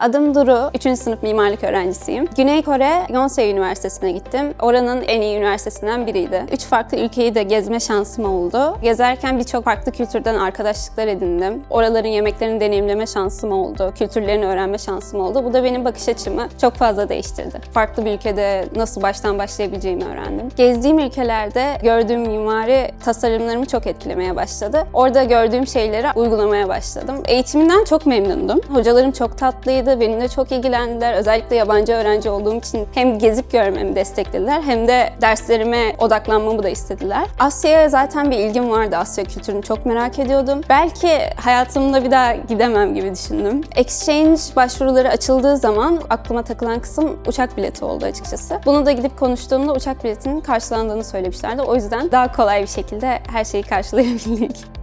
Adım Duru, 3. sınıf mimarlık öğrencisiyim. Güney Kore Yonsei Üniversitesi'ne gittim. Oranın en iyi üniversitesinden biriydi. Üç farklı ülkeyi de gezme şansım oldu. Gezerken birçok farklı kültürden arkadaşlıklar edindim. Oraların yemeklerini deneyimleme şansım oldu. Kültürlerini öğrenme şansım oldu. Bu da benim bakış açımı çok fazla değiştirdi. Farklı bir ülkede nasıl baştan başlayabileceğimi öğrendim. Gezdiğim ülkelerde gördüğüm mimari tasarımlarımı çok etkilemeye başladı. Orada gördüğüm şeyleri uygulamaya başladım. Eğitiminden çok memnundum. Hocalarım çok tatlıydı, benimle çok ilgilendiler. Özellikle yabancı öğrenci olduğum için hem gezip görmemi desteklediler hem de derslerime odaklanmamı da istediler. Asya'ya zaten bir ilgim vardı. Asya kültürünü çok merak ediyordum. Belki hayatımda bir daha gidemem gibi düşündüm. Exchange başvuruları açıldığı zaman aklıma takılan kısım uçak bileti oldu açıkçası. Bunu da gidip konuştuğumda uçak biletinin karşılandığını söylemişlerdi. O yüzden daha kolay bir şekilde her şeyi karşılayabildik.